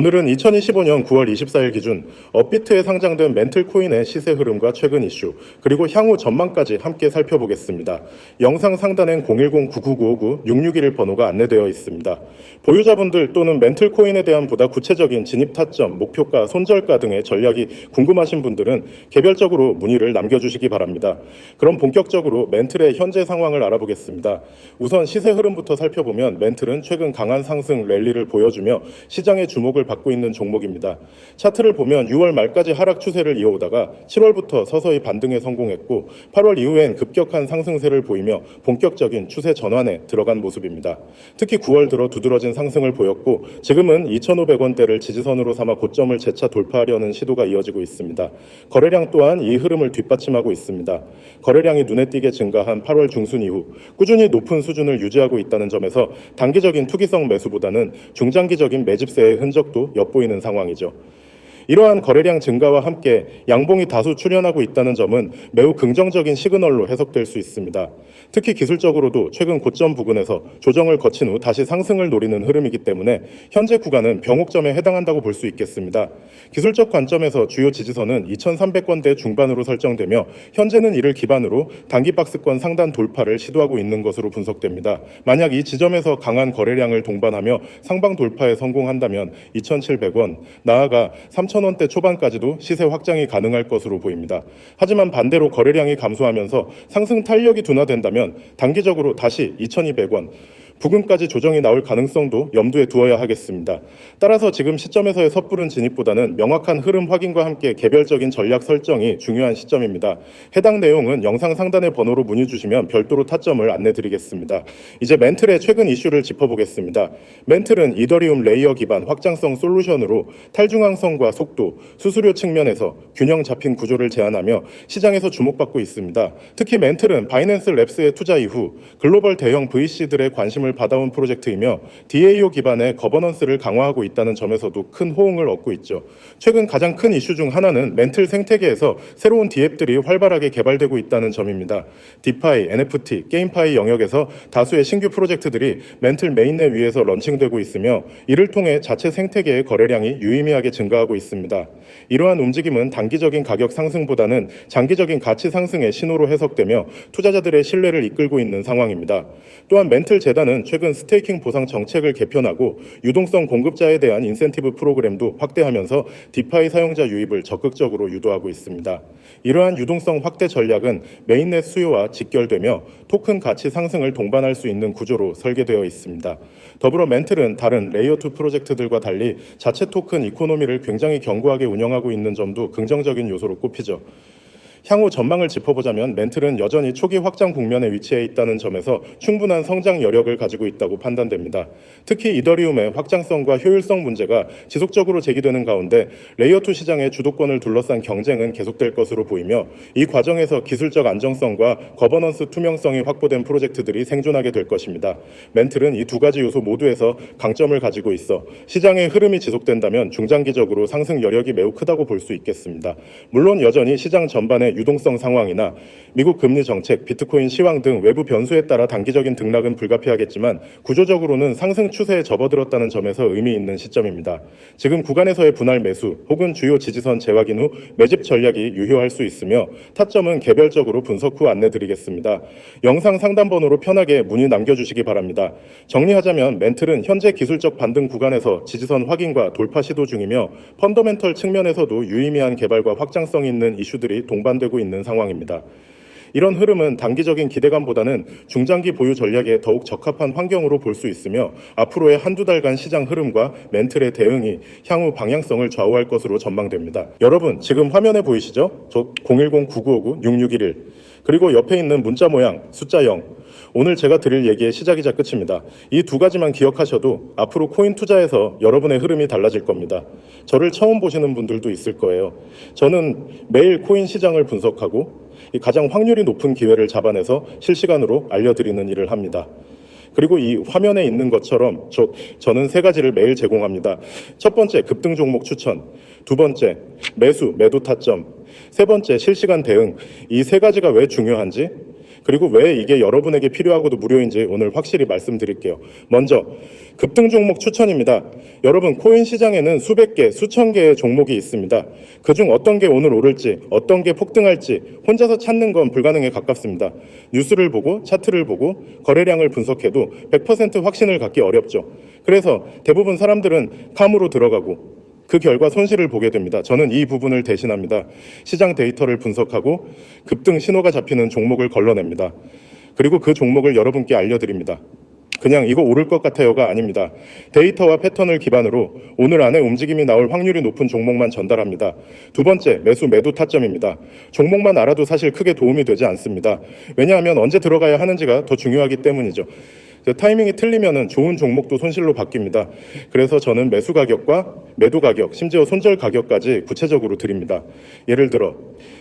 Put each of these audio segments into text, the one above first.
오늘은 2025년 9월 24일 기준 업비트에 상장된 멘틀 코인의 시세 흐름과 최근 이슈, 그리고 향후 전망까지 함께 살펴보겠습니다. 영상 상단엔 010-9995-6611 번호가 안내되어 있습니다. 보유자분들 또는 멘틀 코인에 대한 보다 구체적인 진입 타점, 목표가, 손절가 등의 전략이 궁금하신 분들은 개별적으로 문의를 남겨주시기 바랍니다. 그럼 본격적으로 멘틀의 현재 상황을 알아보겠습니다. 우선 시세 흐름부터 살펴보면 멘틀은 최근 강한 상승 랠리를 보여주며 시장의 주목을 받고 있는 종목입니다. 차트를 보면 6월 말까지 하락 추세를 이어오다가 7월부터 서서히 반등에 성공했고 8월 이후엔 급격한 상승세를 보이며 본격적인 추세 전환에 들어간 모습입니다. 특히 9월 들어 두드러진 상승을 보였고 지금은 2,500원대를 지지선으로 삼아 고점을 재차 돌파하려는 시도가 이어지고 있습니다. 거래량 또한 이 흐름을 뒷받침하고 있습니다. 거래량이 눈에 띄게 증가한 8월 중순 이후 꾸준히 높은 수준을 유지하고 있다는 점에서 단기적인 투기성 매수보다는 중장기적인 매집세의 흔적 도 엿보이는 상황이죠. 이러한 거래량 증가와 함께 양봉이 다수 출현하고 있다는 점은 매우 긍정적인 시그널로 해석될 수 있습니다. 특히 기술적으로도 최근 고점 부근에서 조정을 거친 후 다시 상승을 노리는 흐름이기 때문에 현재 구간은 병옥점에 해당한다고 볼 수 있겠습니다. 기술적 관점에서 주요 지지선은 2,300원대 중반으로 설정되며 현재는 이를 기반으로 단기 박스권 상단 돌파를 시도하고 있는 것으로 분석됩니다. 만약 이 지점에서 강한 거래량을 동반하며 상방 돌파에 성공한다면 2,700원, 나아가 3,000 원대 초반까지도 시세 확장이 가능할 것으로 보입니다. 하지만 반대로 거래량이 감소하면서 상승 탄력이 둔화된다면 단기적으로 다시 2,200원, 부근까지 조정이 나올 가능성도 염두에 두어야 하겠습니다. 따라서 지금 시점에서의 섣부른 진입보다는 명확한 흐름 확인과 함께 개별적인 전략 설정이 중요한 시점입니다. 해당 내용은 영상 상단의 번호로 문의 주시면 별도로 타점을 안내드리겠습니다. 이제 멘틀의 최근 이슈를 짚어보겠습니다. 멘틀은 이더리움 레이어 기반 확장성 솔루션으로 탈중앙성과 속도, 수수료 측면에서 균형 잡힌 구조를 제안하며 시장에서 주목받고 있습니다. 특히 멘틀은 바이낸스 랩스의 투자 이후 글로벌 대형 VC들의 관심을 받아온 프로젝트이며 DAO 기반의 거버넌스를 강화하고 있다는 점에서도 큰 호응을 얻고 있죠. 최근 가장 큰 이슈 중 하나는 멘틀 생태계에서 새로운 디앱들이 활발하게 개발되고 있다는 점입니다. 디파이, NFT, 게임파이 영역에서 다수의 신규 프로젝트들이 멘틀 메인넷 위에서 런칭되고 있으며 이를 통해 자체 생태계의 거래량이 유의미하게 증가하고 있습니다. 이러한 움직임은 단기적인 가격 상승보다는 장기적인 가치 상승의 신호로 해석되며 투자자들의 신뢰를 이끌고 있는 상황입니다. 또한 멘틀 재단은 최근 스테이킹 보상 정책을 개편하고 유동성 공급자에 대한 인센티브 프로그램도 확대하면서 디파이 사용자 유입을 적극적으로 유도하고 있습니다. 이러한 유동성 확대 전략은 메인넷 수요와 직결되며 토큰 가치 상승을 동반할 수 있는 구조로 설계되어 있습니다. 더불어 멘틀은 다른 레이어 2 프로젝트들과 달리 자체 토큰 이코노미를 굉장히 견고하게 운영 하고 있는 점도 긍정적인 요소로 꼽히죠. 향후 전망을 짚어보자면 멘틀은 여전히 초기 확장 국면에 위치해 있다는 점에서 충분한 성장 여력을 가지고 있다고 판단됩니다. 특히 이더리움의 확장성과 효율성 문제가 지속적으로 제기되는 가운데 레이어2 시장의 주도권을 둘러싼 경쟁은 계속될 것으로 보이며 이 과정에서 기술적 안정성과 거버넌스 투명성이 확보된 프로젝트들이 생존하게 될 것입니다. 멘틀은 이 두 가지 요소 모두에서 강점을 가지고 있어 시장의 흐름이 지속된다면 중장기적으로 상승 여력이 매우 크다고 볼 수 있겠습니다. 물론 여전히 시장 전반 의 유동성 상황이나 미국 금리 정책, 비트코인 시황 등 외부 변수에 따라 단기적인 등락은 불가피하겠지만 구조적으로는 상승 추세에 접어들었다는 점에서 의미 있는 시점입니다. 지금 구간에서의 분할 매수 혹은 주요 지지선 재확인 후 매집 전략이 유효할 수 있으며 타점은 개별적으로 분석 후 안내드리겠습니다. 영상 상단 번호로 편하게 문의 남겨주시기 바랍니다. 정리하자면 멘틀은 현재 기술적 반등 구간에서 지지선 확인과 돌파 시도 중이며 펀더멘털 측면에서도 유의미한 개발과 확장성 있는 이슈들이 동반 되고 있는 상황입니다. 이런 흐름은 단기적인 기대감보다는 중장기 보유 전략에 더욱 적합한 환경으로 볼 수 있으며 앞으로의 한두 달간 시장 흐름과 멘틀의 대응이 향후 방향성을 좌우할 것으로 전망됩니다. 여러분 지금 화면에 보이시죠? 저 010-9959-6611 그리고 옆에 있는 문자 모양 숫자 0 오늘 제가 드릴 얘기의 시작이자 끝입니다. 이 두 가지만 기억하셔도 앞으로 코인 투자에서 여러분의 흐름이 달라질 겁니다. 저를 처음 보시는 분들도 있을 거예요. 저는 매일 코인 시장을 분석하고 이 가장 확률이 높은 기회를 잡아내서 실시간으로 알려드리는 일을 합니다. 그리고 이 화면에 있는 것처럼 저, 저는 세 가지를 매일 제공합니다. 첫 번째, 급등 종목 추천. 두 번째, 매수, 매도 타점. 세 번째, 실시간 대응. 이 세 가지가 왜 중요한지 그리고 왜 이게 여러분에게 필요하고도 무료인지 오늘 확실히 말씀드릴게요. 먼저 급등 종목 추천입니다. 여러분 코인 시장에는 수백 개, 수천 개의 종목이 있습니다. 그중 어떤 게 오늘 오를지, 어떤 게 폭등할지 혼자서 찾는 건 불가능에 가깝습니다. 뉴스를 보고 차트를 보고 거래량을 분석해도 100% 확신을 갖기 어렵죠. 그래서 대부분 사람들은 캄으로 들어가고 그 결과 손실을 보게 됩니다. 저는 이 부분을 대신합니다. 시장 데이터를 분석하고 급등 신호가 잡히는 종목을 걸러냅니다. 그리고 그 종목을 여러분께 알려드립니다. 그냥 이거 오를 것 같아요가 아닙니다. 데이터와 패턴을 기반으로 오늘 안에 움직임이 나올 확률이 높은 종목만 전달합니다. 두 번째, 매수 매도 타점입니다. 종목만 알아도 사실 크게 도움이 되지 않습니다. 왜냐하면 언제 들어가야 하는지가 더 중요하기 때문이죠. 그 타이밍이 틀리면은 좋은 종목도 손실로 바뀝니다. 그래서 저는 매수 가격과 매도 가격, 심지어 손절 가격까지 구체적으로 드립니다. 예를 들어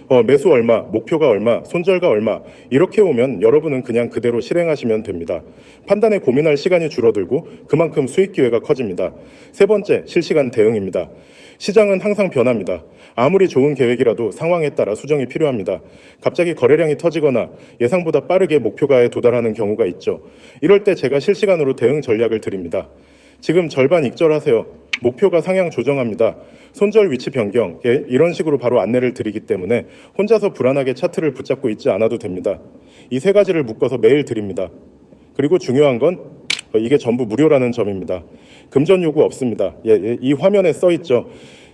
어, 매수 얼마, 목표가 얼마, 손절가 얼마 이렇게 오면 여러분은 그냥 그대로 실행하시면 됩니다. 판단에 고민할 시간이 줄어들고 그만큼 수익 기회가 커집니다. 세 번째, 실시간 대응입니다. 시장은 항상 변합니다. 아무리 좋은 계획이라도 상황에 따라 수정이 필요합니다. 갑자기 거래량이 터지거나 예상보다 빠르게 목표가에 도달하는 경우가 있죠. 이럴 때 제가 실시간으로 대응 전략을 드립니다. 지금 절반 익절하세요. 목표가 상향 조정합니다. 손절 위치 변경, 예, 이런 식으로 바로 안내를 드리기 때문에 혼자서 불안하게 차트를 붙잡고 있지 않아도 됩니다. 이 세 가지를 묶어서 매일 드립니다. 그리고 중요한 건 어, 이게 전부 무료라는 점입니다. 금전 요구 없습니다. 예, 예, 이 화면에 써 있죠.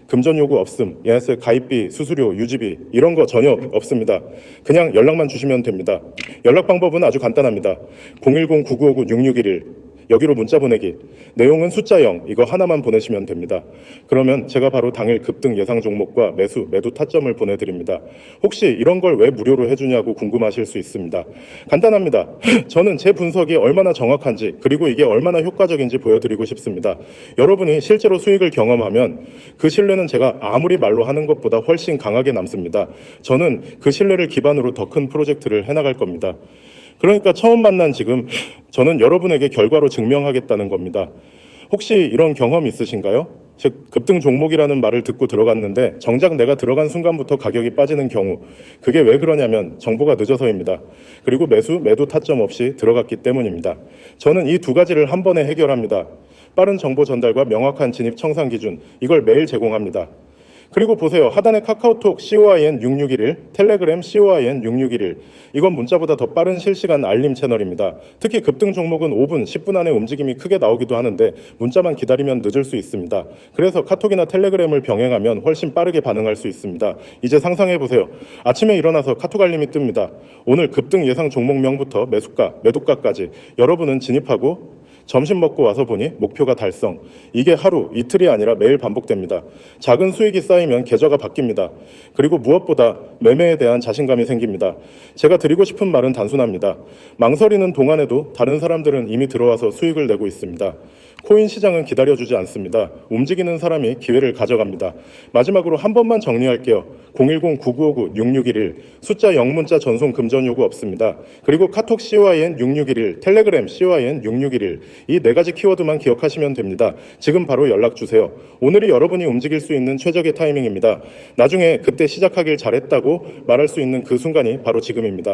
금전 요구 없음, 예, 그래서 가입비, 수수료, 유지비 이런 거 전혀 없습니다. 그냥 연락만 주시면 됩니다. 연락 방법은 아주 간단합니다. 010-9959-6611 여기로 문자 보내기. 내용은 숫자 0 이거 하나만 보내시면 됩니다. 그러면 제가 바로 당일 급등 예상 종목과 매수, 매도 타점을 보내드립니다. 혹시 이런 걸 왜 무료로 해주냐고 궁금하실 수 있습니다. 간단합니다. 저는 제 분석이 얼마나 정확한지 그리고 이게 얼마나 효과적인지 보여드리고 싶습니다. 여러분이 실제로 수익을 경험하면 그 신뢰는 제가 아무리 말로 하는 것보다 훨씬 강하게 남습니다. 저는 그 신뢰를 기반으로 더 큰 프로젝트를 해나갈 겁니다. 그러니까 처음 만난 지금 저는 여러분에게 결과로 증명하겠다는 겁니다. 혹시 이런 경험 있으신가요? 즉 급등 종목이라는 말을 듣고 들어갔는데 정작 내가 들어간 순간부터 가격이 빠지는 경우 그게 왜 그러냐면 정보가 늦어서입니다. 그리고 매수 매도 타점 없이 들어갔기 때문입니다. 저는 이 두 가지를 한 번에 해결합니다. 빠른 정보 전달과 명확한 진입 청산 기준 이걸 매일 제공합니다. 그리고 보세요. 하단에 카카오톡 COIN 6611, 텔레그램 COIN 6611. 이건 문자보다 더 빠른 실시간 알림 채널입니다. 특히 급등 종목은 5분, 10분 안에 움직임이 크게 나오기도 하는데 문자만 기다리면 늦을 수 있습니다. 그래서 카톡이나 텔레그램을 병행하면 훨씬 빠르게 반응할 수 있습니다. 이제 상상해 보세요. 아침에 일어나서 카톡 알림이 뜹니다. 오늘 급등 예상 종목명부터 매수가, 매도가까지 여러분은 진입하고 점심 먹고 와서 보니 목표가 달성. 이게 하루, 이틀이 아니라 매일 반복됩니다. 작은 수익이 쌓이면 계좌가 바뀝니다. 그리고 무엇보다 매매에 대한 자신감이 생깁니다. 제가 드리고 싶은 말은 단순합니다. 망설이는 동안에도 다른 사람들은 이미 들어와서 수익을 내고 있습니다. 코인 시장은 기다려주지 않습니다. 움직이는 사람이 기회를 가져갑니다. 마지막으로 한 번만 정리할게요. 010-9959-6611 숫자 0문자 전송 금전 요구 없습니다. 그리고 카톡 COIN 6611 텔레그램 COIN 6611이 네 가지 키워드만 기억하시면 됩니다. 지금 바로 연락 주세요. 오늘이 여러분이 움직일 수 있는 최적의 타이밍입니다. 나중에 그때 시작하길 잘했다고 말할 수 있는 그 순간이 바로 지금입니다.